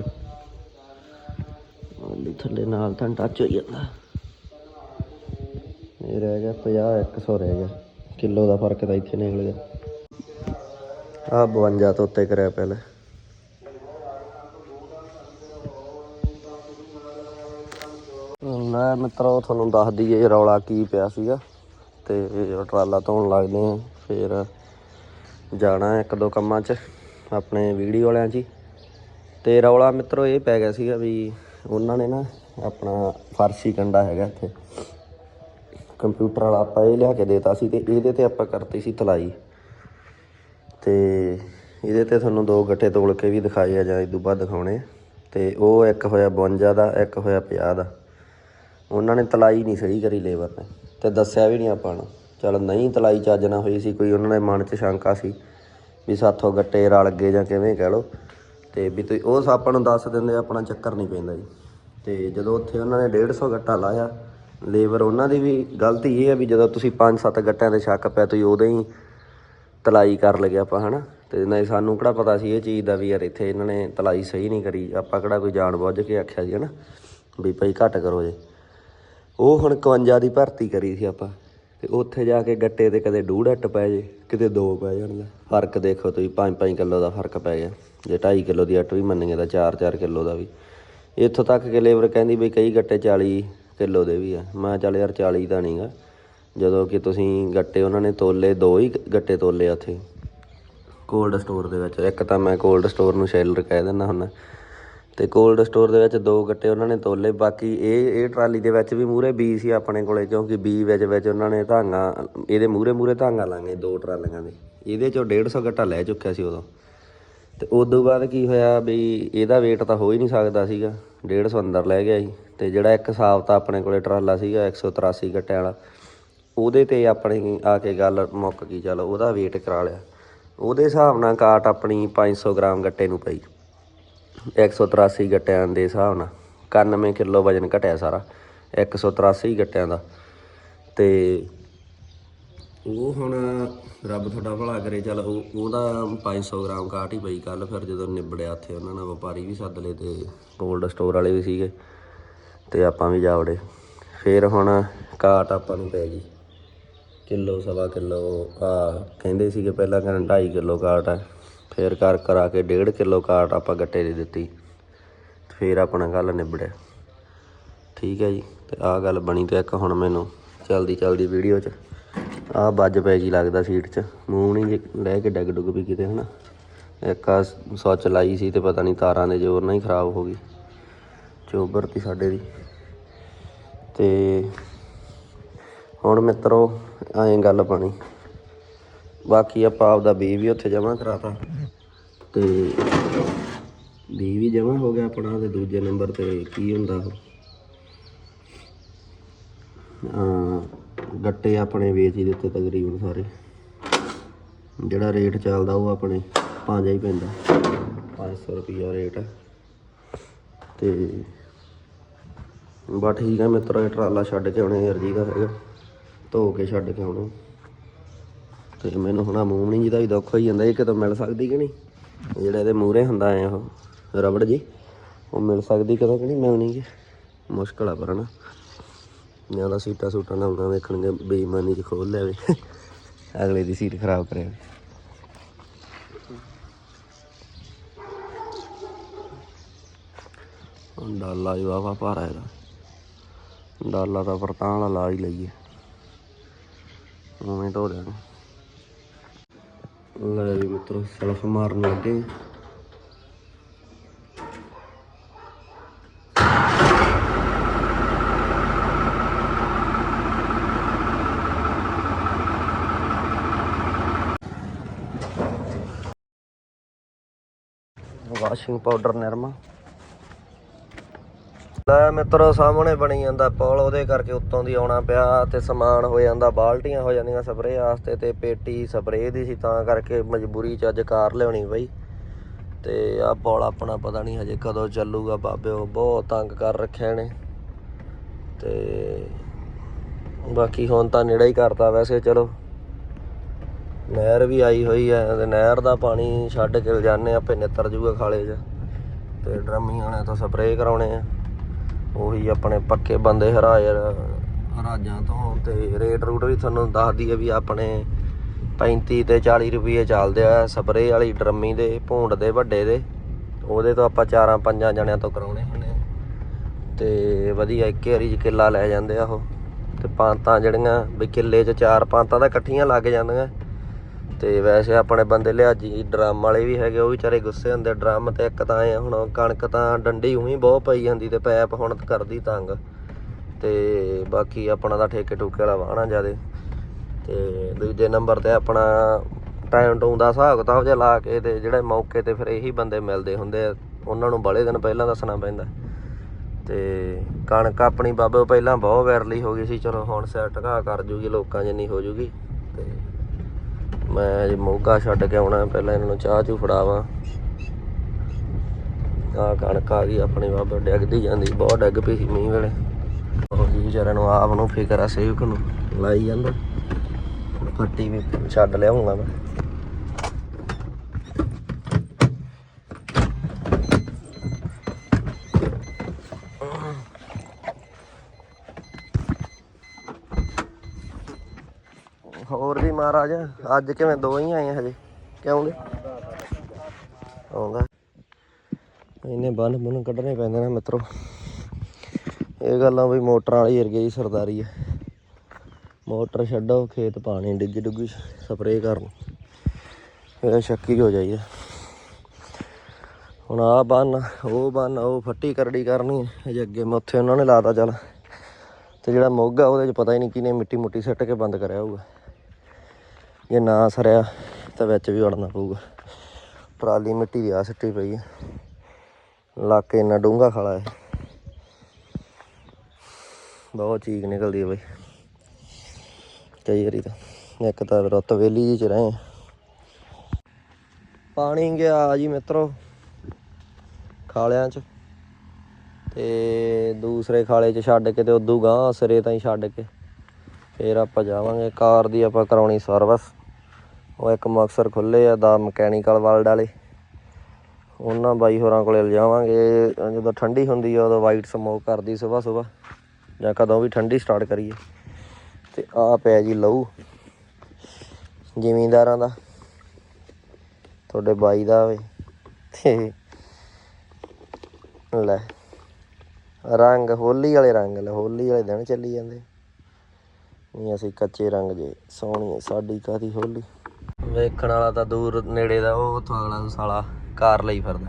ਉਹਦੀ ਥੱਲੇ ਨਾਲ ਤਾਂ ਟੱਚ ਹੋਈ ਜਾਂਦਾ। ਇਹ ਰਹਿ ਗਿਆ 50 ਇੱਕ ਸੌ ਰਹਿ ਗਿਆ। ਕਿਲੋ ਦਾ ਫ਼ਰਕ ਤਾਂ ਇੱਥੇ ਨਿਕਲ ਗਿਆ। ਆ 52 ਤੋਂ ਉੱਤੇ ਕਰਿਆ ਪਹਿਲੇ। ਲੈ ਮਿੱਤਰੋ, ਤੁਹਾਨੂੰ ਦੱਸ ਦਈਏ ਰੌਲਾ ਕੀ ਪਿਆ ਸੀਗਾ ਤੇ ਟਰਾਲਾ ਧੋਣ ਲੱਗਦੇ ਆ। ਫਿਰ ਜਾਣਾ ਇੱਕ ਦੋ ਕੰਮਾਂ 'ਚ ਆਪਣੇ ਵੀਡੀਓ ਵਾਲਿਆਂ 'ਚ ਹੀ। ਤੇ ਰੌਲਾ ਮਿੱਤਰੋ ਇਹ ਪੈ ਗਿਆ ਸੀਗਾ ਵੀ ਉਹਨਾਂ ਨੇ ਨਾ ਆਪਣਾ ਫਰਸ਼ੀ ਕੰਡਾ ਹੈਗਾ ਇੱਥੇ। ਕੰਪਿਊਟਰ ਵਾਲਾ ਆਪਾਂ ਇਹ ਲਿਆ ਕੇ ਦੇਤਾ ਸੀ ਤੇ ਇਹਦੇ ਤੇ ਆਪਾਂ ਕਰਤੀ ਸੀ ਤਲਾਈ। ਤੇ ਇਹਦੇ ਤੇ ਤੁਹਾਨੂੰ ਦੋ ਗੱਟੇ ਤੋਲ ਕੇ ਵੀ ਦਿਖਾਏ ਆ ਜਾਂ ਇਦੋਂ ਬਾਅਦ ਦਿਖਾਉਣੇ। ਆ। ਤੇ ਉਹ ਇੱਕ ਹੋਇਆ 52 ਦਾ, ਇੱਕ ਹੋਇਆ 50 ਦਾ। ਉਹਨਾਂ ਨੇ ਤਲਾਈ ਨਹੀਂ ਸਹੀ ਕਰੀ ਲੇਬਰ ਨੇ। ਤੇ ਦੱਸਿਆ ਵੀ ਨਹੀਂ ਆਪਾਂ ਨੂੰ। ਚਲ ਨਹੀਂ ਤਲਾਈ ਚੱਜ ਨਾ ਹੋਈ ਸੀ, ਕੋਈ ਉਹਨਾਂ ਦੇ ਮਨ 'ਚ ਸ਼ੰਕਾ ਸੀ ਵੀ ਸਾਥੋਂ ਗੱਟੇ ਰਲ ਗਏ ਜਾਂ ਕਿਵੇਂ ਕਹਿ ਲਓ। ਤੇ ਵੀ ਤੁਸੀਂ ਉਹ ਆਪਾਂ ਨੂੰ ਦੱਸ ਦਿੰਦੇ, ਆਪਣਾ ਚੱਕਰ ਨਹੀਂ ਪੈਂਦਾ ਜੀ। ਤੇ ਜਦੋਂ ਉੱਥੇ ਉਹਨਾਂ ਨੇ 150 ਗੱਟਾ ਲਾਇਆ, ਲੇਬਰ ਉਹਨਾਂ ਦੀ ਵੀ ਗਲਤੀ ਇਹ ਹੈ ਵੀ ਜਦੋਂ ਤੁਸੀਂ 5-7 ਗੱਟਿਆਂ ਦੇ ਸ਼ੱਕ ਪਿਆ, ਤੁਸੀਂ ਉਦੋਂ ਹੀ ਤਲਾਈ ਕਰ ਲਗੇ ਆਪਾਂ, ਹਨਾ? ਤੇ ਨਹੀਂ, ਸਾਨੂੰ ਕਿਹੜਾ ਪਤਾ ਸੀ ਇਹ ਚੀਜ਼ ਦਾ ਵੀ ਯਾਰ ਇੱਥੇ ਇਹਨਾਂ ਨੇ ਤਲਾਈ ਸਹੀ ਨਹੀਂ ਕਰੀ। ਆਪਾਂ ਕਿਹੜਾ ਕੋਈ ਜਾਣ ਬੁੱਝ ਕੇ ਆਖਿਆ ਸੀ, ਹਨਾ? ਵੀ ਭਾਈ ਘੱਟ ਕਰੋ ਜੇ। ਉਹ ਹੁਣ 51 ਦੀ ਭਰਤੀ ਕਰੀ ਸੀ ਆਪਾਂ, ਤੇ ਉੱਥੇ ਜਾ ਕੇ ਗੱਟੇ ਤੇ ਕਦੇ ਡੂਢ ਅੱਟ ਪੈ ਜੇ, ਕਿਤੇ ਦੋ ਪੈ ਜਾਣਗੇ ਫ਼ਰਕ ਦੇਖੋ ਤੁਸੀਂ 5-5 ਕਿਲੋ ਦਾ ਫ਼ਰਕ ਪੈ ਗਿਆ। ਜੇ 2.5 ਕਿਲੋ ਦੀ ਅੱਟ ਵੀ ਮੰਨੀਏ ਤਾਂ 4-4 ਕਿਲੋ ਦਾ ਵੀ। ਇੱਥੋਂ ਤੱਕ ਕਿ ਲੇਬਰ ਕਹਿੰਦੀ ਵੀ ਕਈ ਗੱਟੇ 40 ਕਿਲੋ ਦੇ ਵੀ ਆ। ਮੈਂ ਚੱਲ ਯਾਰ 40 ਤਾਂ ਨਹੀਂਗਾ ਜਦੋਂ ਕਿ ਤੁਸੀਂ ਗੱਟੇ ਉਹਨਾਂ ਨੇ ਤੋਲੇ, ਦੋ ਹੀ ਗੱਟੇ ਤੋਲੇ ਉੱਥੇ। ਕੋਲਡ ਸਟੋਰ ਦੇ ਵਿੱਚ। ਇੱਕ ਤਾਂ ਮੈਂ ਕੋਲਡ ਸਟੋਰ ਨੂੰ ਸ਼ੈਲਰ ਕਹਿ ਦਿੰਦਾ ਹੁੰਦਾ। ਤੇ ਕੋਲਡ ਸਟੋਰ ਦੇ ਵਿੱਚ ਦੋ ਗੱਟੇ ਉਹਨਾਂ ਨੇ ਤੋਲੇ। ਬਾਕੀ ਇਹ ਇਹ ਟਰਾਲੀ ਦੇ ਵਿੱਚ ਵੀ ਮੂਰੇ ਬੀ ਸੀ ਆਪਣੇ ਕੋਲੇ, ਕਿਉਂਕਿ ਬੀ ਵਿੱਚ ਵਿੱਚ ਉਹਨਾਂ ਨੇ ਧਾਂਗਾ, ਇਹਦੇ ਮੂਰੇ ਮੂਰੇ ਧਾਂਗਾ ਲਾਂਗੇ ਦੋ ਟਰਾਲੀਆਂ ਦੇ। ਇਹਦੇ ਚੋਂ 150 ਗੱਟਾ ਲੈ ਚੁੱਕਿਆ ਸੀ ਉਦੋਂ। ਤੇ ਉਦੋਂ ਬਾਅਦ ਕੀ ਹੋਇਆ ਵੀ ਇਹਦਾ weight ਤਾਂ ਹੋ ਹੀ ਨਹੀਂ ਸਕਦਾ ਸੀਗਾ। 150 ਅੰਦਰ ਲੈ ਗਿਆ ਸੀ ਤੇ ਜਿਹੜਾ ਇੱਕ ਹਿਸਾਬ ਤਾਂ ਆਪਣੇ ਕੋਲੇ ਟਰਾਲਾ ਸੀਗਾ 183 ਗੱਟਿਆਂ ਵਾਲਾ, ਉਹਦੇ ਤੇ ਆਪਣੀ ਆ ਕੇ ਗੱਲ ਮੁੱਕ ਗਈ, ਚਲੋ ਉਹਦਾ weight ਕਰਾ ਲਿਆ। ਉਹਦੇ ਹਿਸਾਬ ਨਾਲ ਕਾਟ ਆਪਣੀ 500 ਗ੍ਰਾਮ ਗੱਟੇ ਨੂੰ ਪਈ। 183 ਗੱਟਿਆਂ ਦੇ ਹਿਸਾਬ ਨਾਲ 91 ਕਿਲੋ ਵਜਨ ਘਟਿਆ ਸਾਰਾ 183 ਗੱਟਿਆਂ ਦਾ। ਤੇ ਉਹ ਹੁਣ ਰੱਬ ਤੁਹਾਡਾ ਭਲਾ ਕਰੇ, ਚੱਲ ਉਹ, ਉਹਦਾ 500 ਗ੍ਰਾਮ ਕਾਟ ਹੀ ਪਈ ਕੱਲ ਫਿਰ ਜਦੋਂ ਨਿਬੜਿਆ ਉੱਥੇ ਉਹਨਾਂ ਨਾਲ ਵਪਾਰੀ ਵੀ ਸੱਦ ਲਏ ਤੇ ਕੋਲਡ ਸਟੋਰ ਵਾਲੇ ਵੀ ਸੀਗੇ ਤੇ ਆਪਾਂ ਵੀ ਜਾ ਵੜੇ ਫਿਰ ਹੁਣ ਕਾਟ ਆਪਾਂ ਨੂੰ ਪੈ ਗਈ। ਕਿਲੋ, ਸਵਾ ਕਿਲੋ ਆ ਕਹਿੰਦੇ ਸੀਗੇ ਪਹਿਲਾਂ ਕਰਨ 2.5 ਕਿਲੋ ਕਾਟ ਹੈ ਫਿਰ ਕਰ ਕਰਾ ਕੇ 1.5 ਕਿਲੋ ਕਾਟ ਆਪਾਂ ਗੱਟੇ ਦੀ ਦਿੱਤੀ। ਫਿਰ ਆਪਣਾ ਗੱਲ ਨਿਬੜਿਆ। ਠੀਕ ਹੈ ਜੀ, ਤੇ ਆਹ ਗੱਲ ਬਣੀ ਤੇ ਇੱਕ ਹੁਣ ਮੈਨੂੰ ਚਲਦੀ ਚਲਦੀ ਵੀਡੀਓ 'ਚ। ਆਹ ਵੱਜ ਪੈ ਜੀ ਲੱਗਦਾ ਸੀਟ 'ਚ। ਮੂੰਹ ਨਹੀਂ ਲੈ ਕੇ ਡੱਗ ਡੁੱਗ ਵੀ ਕਿਤੇ, ਹਨਾ? ਇੱਕ ਆ ਸੋਚ ਲਾਈ ਸੀ ਤੇ ਪਤਾ ਨਹੀਂ ਤਾਰਾਂ ਦੇ ਜ਼ੋਰ ਨਾਲ ਹੀ ਖਰਾਬ ਹੋ ਗਈ। ਚੋਬਰ ਤੀ ਸਾਡੇ ਦੀ। ਤੇ ਹੁਣ ਮਿੱਤਰੋ ਐਂ ਗੱਲ ਪਾਣੀ ਬਾਕੀ ਆਪਾਂ ਆਪਦਾ ਬੀ ਵੀ ਉੱਥੇ ਜਮ੍ਹਾਂ ਕਰਾਤਾ। ਤੇ ਬੀ ਵੀ ਜਮ੍ਹਾਂ ਹੋ ਗਿਆ ਆਪਣਾ ਤੇ ਦੂਜੇ ਨੰਬਰ ਤੇ ਕੀ ਹੁੰਦਾ? ਆ ਗੱਟੇ ਆਪਣੇ ਵੇਚ ਹੀ ਦਿੱਤੇ ਤਕਰੀਬਨ ਸਾਰੇ। ਜਿਹੜਾ ਰੇਟ ਚੱਲਦਾ ਉਹ ਆਪਣੇ ਪੰਜਾ ਹੀ ਪੈਂਦਾ। 500 ਰੁਪਿਆ ਰੇਟ ਹੈ। ਤੇ ਬਾ ਠੀਕ ਹੈ ਮਿੱਤਰੋ, ਇਹ ਟਰਾਲਾ ਛੱਡ ਕੇ ਆਉਣੇ ਅਰਜੀ ਦਾ ਹੈਗਾ। ਧੋ ਕੇ ਛੱਡ ਕੇ ਆਉਣੇ। ਤੇ ਮੈਨੂੰ ਹੁਣ ਆਹ ਜੀ ਦਾ ਵੀ ਦੁੱਖ ਹੋਈ ਜਾਂਦਾ, ਇਹ ਕਿਤੋਂ ਮਿਲ ਸਕਦੀ ਕਿ ਨਹੀਂ? ਜਿਹੜਾ ਇਹਦੇ ਮੂਹਰੇ ਹੁੰਦਾ ਐ ਉਹ, ਰਬੜ ਜੀ, ਉਹ ਮਿਲ ਸਕਦੀ ਕਦੋਂ ਕਿ ਨਹੀਂ? ਮਿਲਣੀ ਕਿ? ਮੁਸ਼ਕਲ ਆ ਪਰ ਨਾ ਜਾਂ ਤਾਂ ਸੀਟਾਂ ਸੂਟਾਂ ਨਾਲ ਉਹਨਾਂ ਵੇਖਣਗੇ, ਬੇਈਮਾਨੀ ਚ ਖੋਲ ਲਿਆਵੇ ਅਗਲੇ ਦੀ ਸੀਟ ਖਰਾਬ ਕਰਿਆ ਹੁਣ ਡਾਲਾ ਹੀ ਵਾਵਾ ਭਾਰਾ ਇਹਦਾ। ਡਾਲਾ ਦਾ ਪਰਤਾਂ ਵਾਲਾ ਲਾ ਹੀ ਲਈਏ। ਉਵੇਂ ਧੋ ਦੇਣਾ ਲੈ ਵੀ ਮਿੱਤਰੋ, ਸਲਫ ਮਾਰਨ ਲੱਗੇ। ਵਾਸ਼ਿੰਗ ਪਾਊਡਰ ਨਿਰਮਾ ਲੈ ਮਿੱਤਰੋ, ਸਾਹਮਣੇ ਬਣੀ ਜਾਂਦਾ ਪੁਲ, ਉਹਦੇ ਕਰਕੇ ਉੱਤੋਂ ਦੀ ਆਉਣਾ ਪਿਆ ਤੇ ਸਮਾਨ ਹੋ ਜਾਂਦਾ, ਬਾਲਟੀਆਂ ਹੋ ਜਾਂਦੀਆਂ ਸਪਰੇ ਵਾਸਤੇ ਤੇ ਪੇਟੀ ਸਪਰੇ ਦੀ ਸੀ, ਤਾਂ ਕਰਕੇ ਮਜਬੂਰੀ ਚ ਅੱਜ ਕਾਰ ਲਿਆਉਣੀ ਬਈ। ਤੇ ਆ ਪੁਲ ਆਪਣਾ ਪਤਾ ਨਹੀਂ ਹਜੇ ਕਦੋਂ ਚੱਲੂਗਾ ਬਾਬੇ, ਉਹ ਬਹੁਤ ਤੰਗ ਕਰ ਰੱਖਿਆ ਨੇ ਤੇ ਬਾਕੀ ਹੁਣ ਤਾਂ ਨੇੜੇ ਹੀ ਕਰਤਾ ਵੈਸੇ, ਚਲੋ। ਨਹਿਰ ਵੀ ਆਈ ਹੋਈ ਹੈ ਤੇ ਨਹਿਰ ਦਾ ਪਾਣੀ ਛੱਡ ਕੇ ਜਾਂਦੇ ਆਪੇ ਨਿੱਤਰ ਜੂਗਾ ਖਾਲੇ 'ਚ। ਤੇ ਡਰਮੀ ਵਾਲਿਆਂ ਤੋਂ ਸਪਰੇਅ ਕਰਾਉਣੇ ਆ। ਉਹੀ ਆਪਣੇ ਪੱਕੇ ਬੰਦੇ ਹਰਾਏ ਰਾਜਾਂ ਤੋਂ, ਤੇ ਰੇਟ ਰੂਟ ਵੀ ਤੁਹਾਨੂੰ ਦੱਸ ਦਈਏ ਵੀ ਆਪਣੇ 35 ਤੇ 40 ਰੁਪਏ ਚੱਲਦੇ ਆ ਸਪਰੇਅ ਵਾਲੀ ਡਰਮੀ ਦੇ, ਭੂੰਡ ਦੇ, ਵੱਡੇ ਦੇ। ਉਹਦੇ ਤੋਂ ਆਪਾਂ ਚਾਰਾਂ ਪੰਜਾਂ ਜਣਿਆਂ ਤੋਂ ਕਰਾਉਣੇ ਹੁੰਦੇ ਆ। ਤੇ ਵਧੀਆ ਇੱਕ ਹਰੀ 'ਚ ਕਿੱਲਾ ਲੈ ਜਾਂਦੇ ਆ ਉਹ। ਤੇ ਪਾਂਤਾਂ ਜਿਹੜੀਆਂ ਵੀ ਕਿੱਲੇ 'ਚ ਚਾਰ ਪਾਂਤਾਂ ਤਾਂ ਇਕੱਠੀਆਂ ਲੱਗ ਜਾਂਦੀਆਂ। ਤੇ ਵੈਸੇ ਆਪਣੇ ਬੰਦੇ ਲਿਆਜੀ, ਡਰਮ ਵਾਲੇ ਵੀ ਹੈਗੇ, ਉਹ ਵਿਚਾਰੇ ਗੁੱਸੇ ਹੁੰਦੇ ਡਰਮ ਤੇ ਇੱਕ ਤਾਂ ਐ ਹੁਣ ਕਣਕ ਤਾਂ ਡੰਡੀ ਉਹੀ ਬਹੁਤ ਪਈ ਜਾਂਦੀ ਤੇ ਪੈਪ ਹੁਣ ਕਰਦੀ ਤੰਗ। ਤੇ ਬਾਕੀ ਆਪਣਾ ਤਾਂ ਠੇਕੇ ਠੂਕੇ ਵਾਲਾ ਵਾਹਣਾ ਜਿਆਦੇ। ਤੇ ਦੂਜੇ ਨੰਬਰ ਤੇ ਆਪਣਾ ਟਾਈਮ ਟੂਮ ਦਾ ਹਿਸਾਬ ਕਿਤਾਬ ਜਿਹਾ ਲਾ ਕੇ ਤੇ ਜਿਹੜੇ ਮੌਕੇ ਤੇ ਫਿਰ ਇਹੀ ਬੰਦੇ ਮਿਲਦੇ ਹੁੰਦੇ ਆ, ਉਹਨਾਂ ਨੂੰ ਬੜੇ ਦਿਨ ਪਹਿਲਾਂ ਦੱਸਣਾ ਪੈਂਦਾ। ਤੇ ਕਣਕ ਆਪਣੀ ਬਾਬੇ ਪਹਿਲਾਂ ਬਹੁਤ ਵੈਰਲੀ ਹੋ ਗਈ ਸੀ, ਚਲੋ ਹੁਣ ਸੈਟ ਘਾ ਕਰ ਜੂਗੀ, ਲੋਕਾਂ ਜਿੰਨੀ ਹੋ ਜੂਗੀ। ਤੇ ਮੈਂ ਅਜੇ ਮੋਗਾ ਛੱਡ ਕੇ ਆਉਣਾ, ਪਹਿਲਾਂ ਇਹਨਾਂ ਨੂੰ ਚਾਹ ਚੂ ਫੜਾਵਾਂ। ਆ ਕਣਕ ਆ ਗਈ, ਆਪਣੀ ਬਾਬਾ ਡਿੱਗਦੀ ਜਾਂਦੀ, ਬਹੁਤ ਡਿੱਗ ਪਈ ਸੀ ਮੀਂਹ ਵੇਲੇ। ਉਹ ਜੀ ਵਿਚਾਰਿਆਂ ਨੂੰ ਆਪ ਨੂੰ ਫਿਕਰ ਆ, ਸੇਵਕ ਨੂੰ ਲਾਈ ਜਾਂਦਾ। ਫੱਟੀ ਵੀ ਛੱਡ ਲਿਆਉਂਗਾ ਮੈਂ। ਹੋਰ ਵੀ ਮਹਾਰਾਜ, ਅੱਜ ਕਿਵੇਂ ਦੋ ਹੀ ਆਏ ਹਜੇ? ਕਿਉਂਗੇ ਆਉਂਦਾ। ਇਹਨੇ ਬੰਨ ਬੰਨ ਕੱਢਣੇ ਪੈਂਦੇ ਨੇ ਮਿੱਤਰੋ। ਇਹ ਗੱਲਾਂ ਵੀ ਮੋਟਰਾਂ ਵਾਲੀ ਏਰੀਏ ਦੀ ਸਰਦਾਰੀ ਹੈ ਮੋਟਰ ਛੱਡੋ, ਖੇਤ ਪਾਣੀ ਡਿੱਗੀ ਡੁੱਗੀ ਸਪਰੇਅ ਕਰਨ। ਇਹ ਸ਼ੱਕੀ ਹੋ ਜਾਈਦਾ ਹੁਣ ਆ ਬੰਨ, ਉਹ ਬੰਨ, ਉਹ ਫੱਟੀ ਕਰੜੀ ਕਰਨੀ ਹੈ ਅਜੇ ਅੱਗੇ ਮੱਥੇ ਉਹਨਾਂ ਨੇ ਲਾਤਾ, ਚੱਲ। ਤੇ ਜਿਹੜਾ ਮੋਗਾ, ਉਹਦੇ ਚ ਪਤਾ ਹੀ ਨਹੀਂ ਕਿਨੇ ਮਿੱਟੀ ਮੁੱਟੀ ਸੱਟ ਕੇ ਬੰਦ ਕਰਿਆ ਹੋਊਗਾ। ਜੇ ਨਾ ਸਰਿਆ ਤਾਂ ਵਿੱਚ ਵੀ ਵੜਨਾ ਪਊਗਾ। ਪਰਾਲੀ ਮਿੱਟੀ ਦੀ ਆ, ਸਿੱਟੀ ਪਈ ਹੈ ਇਲਾਕੇ ਇੰਨਾ ਡੂੰਘਾ ਖਾਲਾ ਹੈ ਬਹੁਤ ਚੀਕ ਨਿਕਲਦੀ ਹੈ ਬਈ। ਕਈ ਵਾਰੀ ਤਾਂ ਇੱਕ ਤਾਂ ਰੁੱਤ ਵੇਲੀ ਜੀ ਚ ਰਹੇ ਪਾਣੀ ਗਿਆ ਜੀ ਮਿੱਤਰੋ, ਖਾਲਿਆਂ ਚ। ਤੇ ਦੂਸਰੇ ਖਾਲੇ ਚ ਛੱਡ ਕੇ ਤੇ ਉਦੋਂ ਗਾਂ ਤਾਂ ਹੀ ਛੱਡ ਕੇ। ਫੇਰ ਆਪਾਂ ਜਾਵਾਂਗੇ, ਕਾਰ ਦੀ ਆਪਾਂ ਕਰਾਉਣੀ ਸਰਵਿਸ ਉਹ ਇੱਕ ਮਕਸਰ ਖੁੱਲੇ ਆ, ਦਾ ਮਕੈਨੀਕਲ ਵਰਲਡ ਵਾਲੇ। ਉਹਨਾਂ ਬਾਈ ਹੋਰਾਂ ਕੋਲੇ ਲਿਜਾਵਾਂਗੇ। ਜਦੋਂ ਠੰਡੀ ਹੁੰਦੀ ਆ, ਉਦੋਂ ਵਾਈਟ ਸਮੋਕ ਕਰਦੀ ਸਵੇਰ ਸਵੇਰ ਜਾਂ ਕਦੋਂ ਵੀ ਠੰਡੀ ਸਟਾਰਟ ਕਰੀਏ। ਤੇ ਆ ਪਿਆ ਜੀ ਲਹੂ, ਜ਼ਿਮੀਂਦਾਰਾਂ ਦਾ। ਤੁਹਾਡੇ ਬਾਈ ਦਾ ਵੇ। ਤੇ ਲੈ, ਰੰਗ, ਹੋਲੀ ਵਾਲੇ ਰੰਗ, ਲੈ ਹੋਲੀ ਵਾਲੇ ਦਿਨ ਚੱਲੀ ਜਾਂਦੇ। ਨਹੀਂ ਅਸੀਂ ਕੱਚੇ ਰੰਗ ਜੇ, ਸੋਹਣੀ, ਸਾਡੀ ਕਾਦੀ ਹੋਲੀ? ਵੇਖਣ ਵਾਲਾ ਤਾਂ ਦੂਰ ਨੇੜੇ ਦਾ, ਉਹ ਉੱਥੋਂ ਅਗਲਾ ਸਾਲਾ ਕਾਰ ਲਈ ਫਿਰਦਾ।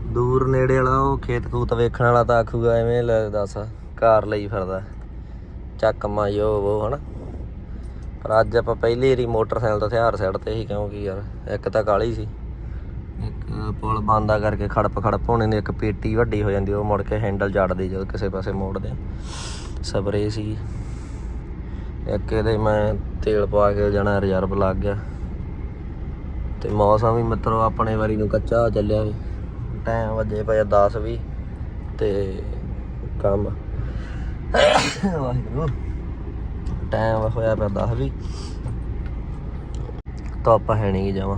ਦੂਰ ਨੇੜੇ ਵਾਲਾ, ਉਹ ਖੇਤ ਖੂਤ ਵੇਖਣ ਵਾਲਾ ਤਾਂ ਆਖੂਗਾ, ਐਵੇਂ ਲੈ ਦੱਸ, ਕਾਰ ਲਈ ਫਿਰਦਾ। ਚੱਕ ਮਾਇਓ ਉਹ ਹਨਾ। ਪਰ ਅੱਜ ਆਪਾਂ ਪਹਿਲੀ ਵਾਰੀ ਮੋਟਰਸਾਈਕਲ ਦਾ ਹਥਿਆਰ ਸੈੱਟ ਤੇ ਹੀ ਕਿਉਂਕਿ ਯਾਰ ਇੱਕ ਤਾਂ ਕਾਲੀ ਸੀ। ਇੱਕ ਪੁਲ ਬੰਦਾ ਕਰਕੇ ਖੜਪ ਖੜਪ ਹੋਣੇ ਨੇ, ਇੱਕ ਪੇਟੀ ਵੱਡੀ ਹੋ ਜਾਂਦੀ, ਉਹ ਮੁੜ ਕੇ ਹੈਂਡਲ ਜੜਦੀ ਜਦੋਂ ਕਿਸੇ ਪਾਸੇ ਮੋੜਦੇ। ਸਬਰੇ ਸੀ ਇੱਕ ਇਹਦੇ ਮੈਂ ਤੇਲ ਪਾ ਕੇ ਜਾਣਾ, ਰਿਜ਼ਰਵ ਲੱਗ ਗਿਆ। ਤੇ ਮੌਸਮ ਵੀ ਮਿੱਤਰੋ ਆਪਣੇ ਵਾਰੀ ਨੂੰ ਕੱਚਾ ਚੱਲਿਆ ਵੀ। ਟਾਈਮ ਵਜੇ ਪਿਆ 10 ਵੀ ਤੇ ਕੰਮ। ਵਾਹਿਗੁਰੂ। ਟਾਈਮ ਹੋਇਆ ਪਿਆ 10 ਵੀ ਤਾਂ ਆਪਾਂ ਹੈ ਨਹੀਂ ਜਾਵਾਂ।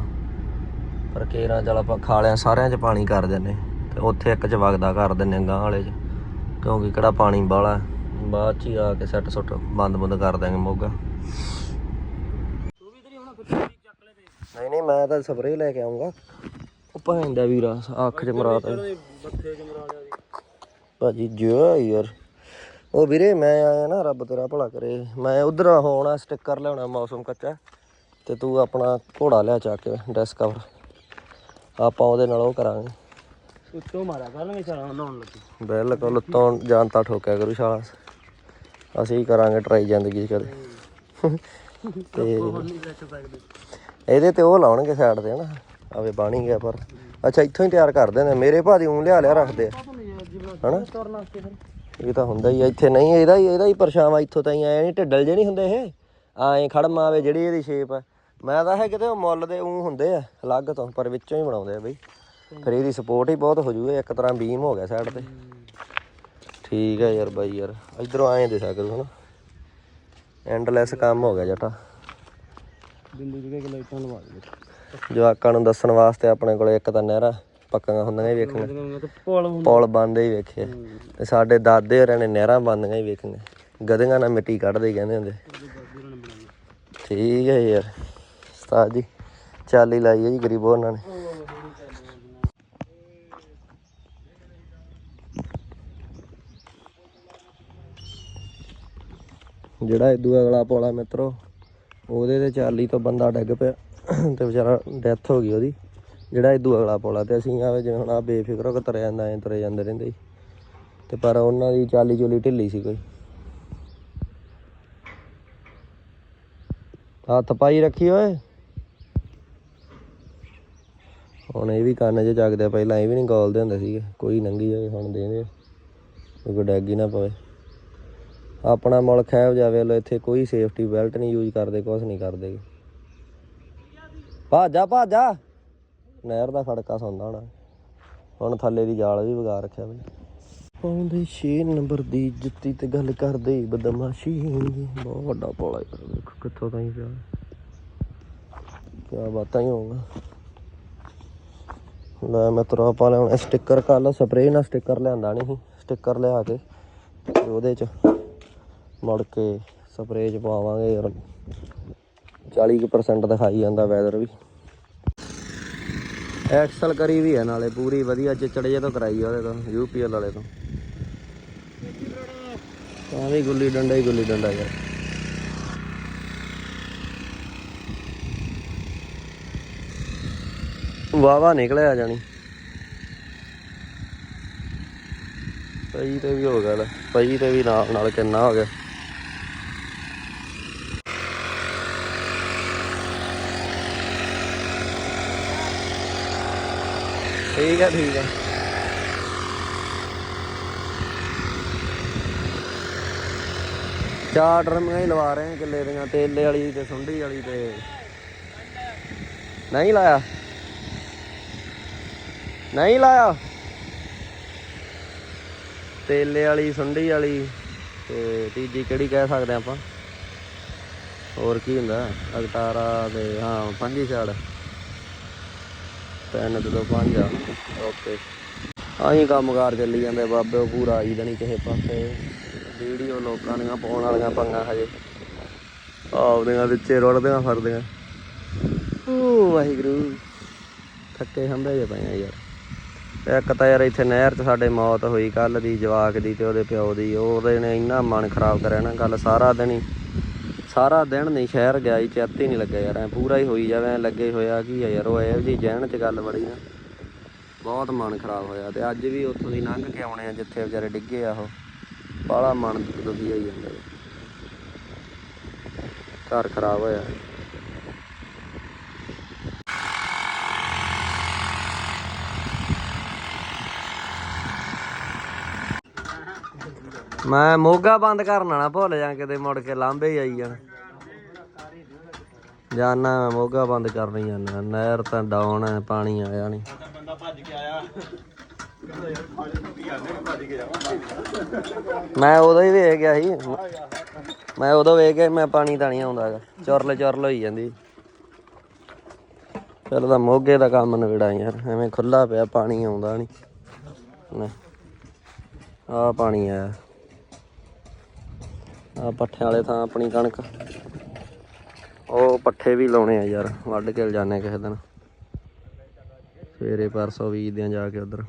ਪਰ ਕੇਰਾਂ ਚਲ ਆਪਾਂ ਖਾਲਿਆਂ ਸਾਰਿਆਂ 'ਚ ਪਾਣੀ ਕਰ ਦਿੰਨੇ ਤੇ ਉੱਥੇ ਇੱਕ 'ਚ ਵਗਦਾ ਕਰ ਦਿੰਨੇ ਗਾਂ ਵਾਲੇ 'ਚ। ਕਿਉਂਕਿ ਕਿਹੜਾ ਪਾਣੀ ਬਾਲਾ ਬਾਅਦ 'ਚ ਹੀ ਆ ਕੇ ਸੈੱਟ ਸੁੱਟ ਬੰਦ ਬੰਦ ਕਰ ਦਾਂਗੇ ਮੋਗਾ। ਨਹੀਂ ਨਹੀਂ ਮੈਂ ਤਾਂ ਸਪਰੇਅ ਲੈ ਕੇ ਆਉਂਗਾ ਉਹ ਭਾਂਦਾ ਵੀਰਾ ਅੱਖ 'ਚ ਮਰਾ ਤਾ ਮਰਾ ਭਾਜੀ ਜੋ ਯਾਰ। ਉਹ ਵੀਰੇ ਮੈਂ ਆਇਆ ਨਾ ਰੱਬ ਤੇਰਾ ਭਲਾ ਕਰੇ। ਮੈਂ ਉਧਰ ਹੋਣਾ ਸਟicker ਲਿਆਉਣਾ ਮੌਸਮ ਕੱਚਾ। ਤੇ ਤੂੰ ਆਪਣਾ ਘੋੜਾ ਲਿਆ ਚਾ ਕੇ ਡੈਸ ਕਵਰ ਆਪਾਂ ਉਹਦੇ ਨਾਲ ਉਹ ਕਰਾਂਗੇ। ਉੱਤੋਂ ਮਾਰਿਆ ਕਰਨਗੇ ਚਲਾਂ ਲਾਉਣ ਲੱਗੀ। ਬਿਲਕੁਲ ਤੋਂ ਜਾਨਤਾ ਠੋਕਿਆ ਕਰੂ ਸ਼ਾਲਾ। ਅਸੀਂ ਕਰਾਂਗੇ ਟਰਾਈ ਜ਼ਿੰਦਗੀ 'ਚ ਕਦੇ। ਤੇ ਇਹਦੇ ਤੇ ਉਹ ਲਾਉਣਗੇ ਸਾਈਡ ਤੇ ਹਨਾ। ਆਵੇ ਬਾਣੀ ਗਿਆ ਪਰ। ਅੱਛਾ, ਇੱਥੋਂ ਹੀ ਤਿਆਰ ਕਰਦੇ ਨੇ। ਮੇਰੇ ਭਾਜੀ ਉਂ ਲਿਆ ਲਿਆ ਰੱਖਦੇ ਆ। ਹਨਾ? ਇਹ ਤਾਂ ਹੁੰਦਾ ਹੀ ਆ। ਇੱਥੇ ਨਹੀਂ, ਇਹਦਾ ਹੀ ਇਹਦਾ ਹੀ ਪਰਛਾਵਾਂ ਇੱਥੋਂ ਤਾਂ ਹੀ ਆਏ ਨਹੀਂ, ਢਿੱਡਲ ਜੇ ਨਹੀਂ ਹੁੰਦੇ ਇਹ। ਆਏ ਖੜਮਾ ਆਵੇ ਜਿਹੜੀ ਇਹਦੀ ਸ਼ੇਪ ਆ। ਮੈਂ ਤਾਂ ਹੈ ਕਿਤੇ ਉਹ ਮੁੱਲ ਦੇ ਉਂ ਹੁੰਦੇ ਆ, ਅਲੱਗ ਤੋਂ, ਪਰ ਵਿੱਚੋਂ ਹੀ ਬਣਾਉਂਦੇ ਆ ਬਈ। ਫਿਰ ਇਹਦੀ ਸਪੋਰਟ ਹੀ ਬਹੁਤ ਹੋ ਜੂਗਾ, ਇੱਕ ਤਰ੍ਹਾਂ ਬੀਮ ਹੋ ਗਿਆ ਸਾਈਡ ਤੇ। ਠੀਕ ਹੈ ਯਾਰ ਬਾਈ ਯਾਰ। ਇਧਰੋਂ ਆਏ ਦਿਸਾ ਕਰੂ, ਹਨਾ। ਐਂਡਲੈਸ ਕੰਮ ਹੋ ਗਿਆ ਜਟਾ। ਬਿੰਦੂ ਜਿਹੜੇ ਕਿ ਲਾਈਟਾਂ ਲਵਾ ਦੇ ਜਵਾਕਾਂ ਨੂੰ ਦੱਸਣ ਵਾਸਤੇ ਆਪਣੇ ਕੋਲੇ ਇੱਕ ਤਾਂ ਨਹਿਰਾ ਪੱਕੀਆਂ ਹੁੰਦੀਆਂ ਹੀ ਵੇਖੀਆਂ ਪੁਲ ਬੰਦੇ ਹੀ ਵੇਖੇ। ਤੇ ਸਾਡੇ ਦਾਦੇ ਹੋਰਾਂ ਨੇ ਨਹਿਰਾਂ ਬੰਦੀਆਂ ਹੀ ਵੇਖੀਆਂ। ਗਧੀਆਂ ਨਾਲ ਮਿੱਟੀ ਕੱਢਦੇ ਕਹਿੰਦੇ ਹੁੰਦੇ। ਠੀਕ ਹੈ ਯਾਰ। ਉਸਤਾਦ ਜੀ ਚਾਲੀ ਲਾਈ ਹੈ ਜੀ ਗਰੀਬੋ ਉਹਨਾਂ ਨੇ। ਜਿਹੜਾ ਇਦੂ ਅਗਲਾ ਪੋਲਾ ਮਿੱਤਰੋ ਉਹਦੇ ਤੇ ਚਾਲੀ ਤੋਂ ਬੰਦਾ ਡਿੱਗ ਪਿਆ ਤੇ ਵਿਚਾਰਾ ਡੈਥ ਹੋ ਗਈ ਉਹਦੀ, ਜਿਹੜਾ ਇਦੂ ਅਗਲਾ ਪੋਲਾ ਤੇ ਅਸੀਂ ਆਵੇ ਜਿਵੇਂ ਹੁਣ ਆ ਬੇਫਿਕਰ ਹੋ ਕੇ ਤੁਰੇ ਜਾਂਦਾ, ਐ ਤੁਰੇ ਜਾਂਦੇ ਰਹਿੰਦੇ ਸੀ। ਤੇ ਪਰ ਉਹਨਾਂ ਦੀ ਚਾਲੀ ਚੋਲੀ ਢਿੱਲੀ ਸੀ ਕੋਈ। ਹੱਥ ਪਾਈ ਰੱਖੀ ਓਏ। ਹੁਣ ਇਹ ਵੀ ਕੰਨ 'ਚ ਚੱਕਦੇ ਪਹਿਲਾਂ ਇਹ ਵੀ ਨਹੀਂ ਗੋਲਦੇ ਹੁੰਦੇ ਸੀਗੇ, ਕੋਈ ਨੰਗੀ ਜਾਵੇ ਹੁਣ ਦੇਦੇ ਕੋਈ ਡੈਗ ਹੀ ਨਾ ਪਵੇ। ਆਪਣਾ ਮੁਲਕ ਹੈ ਜਾਵੇ ਲੋ ਇੱਥੇ ਕੋਈ ਸੇਫਟੀ ਬੈਲਟ ਨਹੀਂ ਯੂਜ਼ ਕਰਦੇ ਕੁਝ ਨਹੀਂ ਕਰਦੇ। ਭਾਜਾ ਭਾਜਾ। ਨਹਿਰ ਦਾ ਖੜਕਾ ਸੌਂਦਾ ਹੋਣਾ। ਹੁਣ ਥੱਲੇ ਦੀ ਜਾਲ ਵੀ ਵਗਾ ਰੱਖਿਆ ਬਈ। ਪਾਉਂਦੇ 6 ਨੰਬਰ ਦੀ ਜੁੱਤੀ ਤੇ ਗੱਲ ਕਰਦੇ ਬਦਮਾਸ਼ੀ। ਬਹੁਤ ਵੱਡਾ ਪੋਲਾ ਯਾਰ ਦੇਖੋ ਕਿੱਥੋਂ ਤਾਈਂ ਪਿਆ। ਕਿਆ ਬਾਤਾਂ ਹੀ ਹੋਊਗਾ। ਲੈ ਮੈਂ ਤਰਾ ਪਾ ਲਿਆ ਸਟicker ਕੱਲ ਸਪਰੇਅ ਨਾਲ ਸਟicker ਲਿਆਂਦਾ ਨਹੀਂ ਸੀ। ਸਟicker ਲਿਆ ਕੇ ਉਹਦੇ ਚ ਮੁੜ ਕੇ ਸਪਰੇਅ ਚ ਪਾਵਾਂਗੇ ਯਾਰ। 40% ਦਿਖਾਈ ਜਾਂਦਾ ਵੈਦਰ ਵੀ। ਐਕਸਲ ਕਰੀ ਵੀ ਹੈ ਨਾਲੇ, ਪੂਰੀ ਵਧੀਆ ਚਿਚੜੇ ਤੋਂ ਕਰਾਈ ਉਹਦੇ ਤੋਂ ਯੂਪੀਐਲ ਵਾਲੇ ਤੋਂ। ਤਾਂ ਵੀ ਗੁੱਲੀ ਡੰਡਾ ਹੀ ਗੁੱਲੀ ਡੰਡਾ ਯਾਰ। ਵਾਵਾ ਨਿਕਲਿਆ ਜਾਣੀ। ਪਈ ਤੇ ਵੀ ਹੋ ਗਿਆ ਲੈ, ਪਈ ਤੇ ਵੀ ਨਾਲ ਨਾਲ ਕਿੰਨਾ ਹੋ ਗਿਆ। ਠੀਕ ਹੈ ਠੀਕ ਹੈ ਚਾਰ ਡਰਮੀਆਂ ਹੀ ਲਵਾ ਰਹੇ ਹਾਂ ਕਿੱਲੇ ਦੀਆਂ, ਤੇਲੇ ਵਾਲੀ ਤੇ ਸੁੰਡੀ ਵਾਲੀ ਤੇ। ਨਹੀਂ ਲਾਇਆ? ਨਹੀਂ ਲਾਇਆ? ਤੇਲੇ ਵਾਲੀ, ਸੁੰਡੀ ਵਾਲੀ ਤੇ ਤੀਜੀ ਕਿਹੜੀ ਕਹਿ ਸਕਦੇ ਆਪਾਂ? ਹੋਰ ਕੀ ਹੁੰਦਾ? ਅਗਟਾਰਾ ਤੇ, ਹਾਂ, ਪੰਜੀ ਛੜ। ਤਿੰਨ ਤੇ ਪੰਜ ਆ। ਓਕੇ। ਆਹੀ ਕੰਮਕਾਰ ਚੱਲੀ ਜਾਂਦੇ ਬਾਬੇ ਪੂਰਾ ਆਈ ਦਾ ਨਹੀਂ ਕਿਸੇ ਪਾਸੇ। ਵੀਡੀਓ ਲੋਕਾਂ ਦੀਆਂ ਪਾਉਣ ਵਾਲੀਆਂ ਪੰਗਾਂ ਹਜੇ। ਆਪਦੀਆਂ ਵਿੱਚੇ ਰੁੜਦੀਆਂ ਫਿਰਦੀਆਂ। ਓ ਵਾਹਿਗੁਰੂ। ਥੱਕੇ ਹੁੰਦੇ ਜੇ ਪਏ ਯਾਰ। ਇੱਕ ਤਾਂ ਯਾਰ ਇੱਥੇ ਨਹਿਰ 'ਚ ਸਾਡੇ ਮੌਤ ਹੋਈ ਕੱਲ ਦੀ, ਜਵਾਕ ਦੀ ਤੇ ਉਹਦੇ ਪਿਓ ਦੀ। ਉਹਦੇ ਨੇ ਇੰਨਾ ਮਨ ਖਰਾਬ ਕਰਿਆ ਨਾ, ਗੱਲ ਸਾਰਾ ਦਿਨ ਹੀ ਸਾਰਾ ਦਿਨ ਨਹੀਂ ਸ਼ਹਿਰ ਗਿਆ ਹੀ ਚੈੱਤ ਹੀ ਨਹੀਂ ਲੱਗਿਆ ਯਾਰ, ਐ ਪੂਰਾ ਹੀ ਹੋਈ ਜਾਵੇ, ਐਂ ਲੱਗੇ ਹੋਇਆ ਕੀ ਆ ਯਾਰ, ਉਹ ਇਹੋ ਜੀ ਜਹਿਣ 'ਚ ਗੱਲ ਬੜੀ ਨਾ ਬਹੁਤ ਮਨ ਖਰਾਬ ਹੋਇਆ ਤੇ ਅੱਜ ਵੀ ਉੱਥੋਂ ਦੀ ਲੰਘ ਕੇ ਆਉਣੇ ਆ, ਜਿੱਥੇ ਵਿਚਾਰੇ ਡਿੱਗੇ ਆ ਉਹ। ਬਾਹਲਾ ਮਨ ਦੁਖੀ ਹੋਈ ਜਾਂਦਾ। ਘਰ ਖਰਾਬ ਹੋਇਆ। ਮੈਂ ਮੋਗਾ ਬੰਦ ਕਰਨਾ ਨਾ ਭੁੱਲ ਜਾ ਕਿਤੇ ਮੁੜ ਕੇ ਲਾਂਬੇ ਹੀ ਆਈ ਜਾਣ। ਜਾਨਾ ਮੈਂ ਮੋਗਾ ਬੰਦ ਕਰਨੀ ਜਾਨਾ ਨਹਿਰ ਤਾਂ ਡਾਉਣ ਹੈ ਪਾਣੀ ਆਇਆ ਨਹੀਂ ਮੈਂ ਉਦੋਂ ਹੀ ਵੇਖ ਗਿਆ ਸੀ। ਮੈਂ ਉਦੋਂ ਵੇਖ ਕੇ ਮੈਂ ਪਾਣੀ ਤਾਂ ਨਹੀਂ ਆਉਂਦਾ ਹੈਗਾ, ਚੁਰਲ ਚੁਰਲ ਹੋਈ ਜਾਂਦੀ। ਚਲੋ ਤਾਂ ਮੋਗੇ ਦਾ ਕੰਮ ਨਵੇੜਾ ਯਾਰ, ਐਵੇਂ ਖੁੱਲਾ ਪਿਆ, ਪਾਣੀ ਆਉਂਦਾ ਨਹੀਂ ਆ ਪਾਣੀ ਆਇਆ। ਆ ਪੱਠਿਆਂ ਵਾਲੇ ਥਾਂ ਆਪਣੀ ਕਣਕ। ਉਹ ਪੱਠੇ ਵੀ ਲਾਉਣੇ ਆ ਯਾਰ, ਵੱਢ ਕੇ ਲਿਜਾਣੇ ਕਿਸੇ ਦਿਨ। ਸਵੇਰੇ ਪਰਸੋਂ ਬੀਜਦੇ ਆ ਜਾ ਕੇ ਉਧਰ।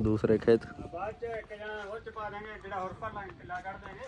ਦੂਸਰੇ ਖੇਤ। ਬਾਅਦ ਚ ਇੱਕ ਜਣਾ ਉਹ ਚ ਪਾ ਦਾਂਗੇ ਜਿਹੜਾ ਹੋਰ ਭਰ ਲਾਂਗੇ ਕਿੱਲਾ ਕੱਢ ਦਾਂਗੇ